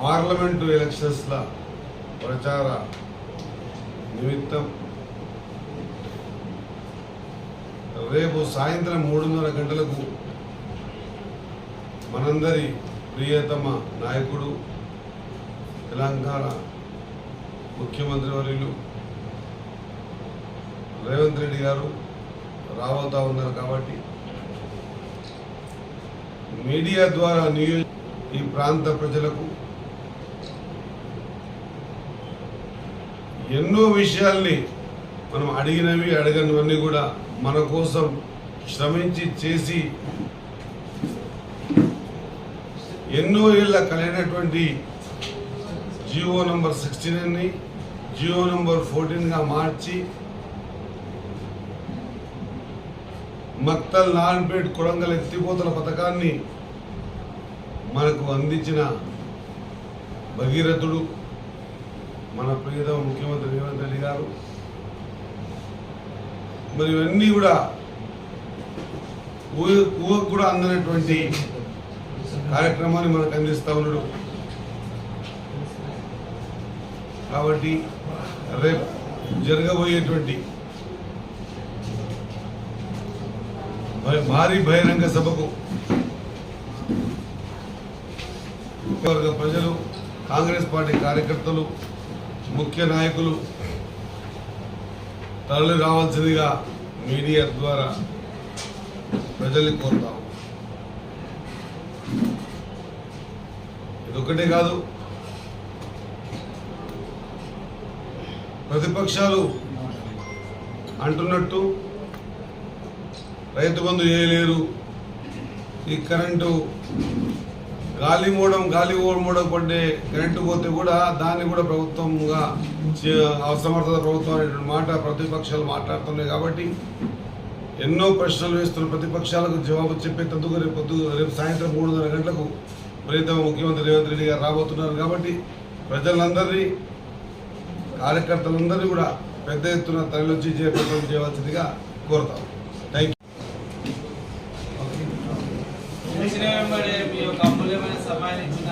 Parliament ఎలక్షన్స్ల ప్రచార నిమిత్తం రేపు సాయంత్రం మూడున్నర గంటలకు మనందరి ప్రియతమ నాయకుడు తెలంగాణ ముఖ్యమంత్రి వర్యులు రేవంత్ రెడ్డి గారు రాబోతా ఉన్నారు కాబట్టి మీడియా ద్వారా నియోజ ఈ ప్రాంత ప్రజలకు ఎన్నో విషయాల్ని మనం అడిగినవి అడగనివన్నీ కూడా మన కోసం శ్రమించి చేసి ఎన్నో ఏళ్ళ కలిగినటువంటి జియో నంబర్ సిక్స్టీ నైన్ని జియో నంబర్ ఫోర్టీన్గా మార్చి మక్తల్ నాన్పేట్ కొడంగల్ ఎత్తిపోతల పథకాన్ని మనకు అందించిన భగీరథుడు మన ప్రియతమ ముఖ్యమంత్రి రేవంత్ రెడ్డి గారు. మరి ఇవన్నీ కూడా ఊహ ఊహకు కూడా అందనటువంటి కార్యక్రమాన్ని మనకు అందిస్తూ ఉన్నాడు. కాబట్టి రేపు జరగబోయేటువంటి భారీ బహిరంగ సభకు వర్గ ప్రజలు కాంగ్రెస్ పార్టీ కార్యకర్తలు ముఖ్య నాయకులు తరలి రావాల్సిందిగా మీడియా ద్వారా ప్రజల్ని కోరుతాం. ఇదొక్కటే కాదు ప్రతిపక్షాలు అంటున్నట్టు రైతు బంధు చేయలేరు ఈ కరెంటు గాలి మూడం గాలి మూడం కొంటే కరెంటు పోతే కూడా దాన్ని కూడా ప్రభుత్వంగా అసమర్థత ప్రభుత్వం అనేటువంటి మాట ప్రతిపక్షాలు మాట్లాడుతున్నాయి కాబట్టి ఎన్నో ప్రశ్నలు వేస్తున్న ప్రతిపక్షాలకు జవాబు చెప్పే చెప్పేటందుకు రేపు పొద్దు రేపు సాయంత్రం మూడున్నర గంటలకు మరింత ముఖ్యమంత్రి రేవంత్ రెడ్డి గారు రాబోతున్నారు కాబట్టి ప్రజలందరినీ కార్యకర్తలందరినీ కూడా పెద్ద ఎత్తున తరలించి చేపట్టడం చేయవలసిందిగా కోరుతాం. థ్యాంక్ యూ ఆరోగ్యమైన సమయాన్ని ఇచ్చిన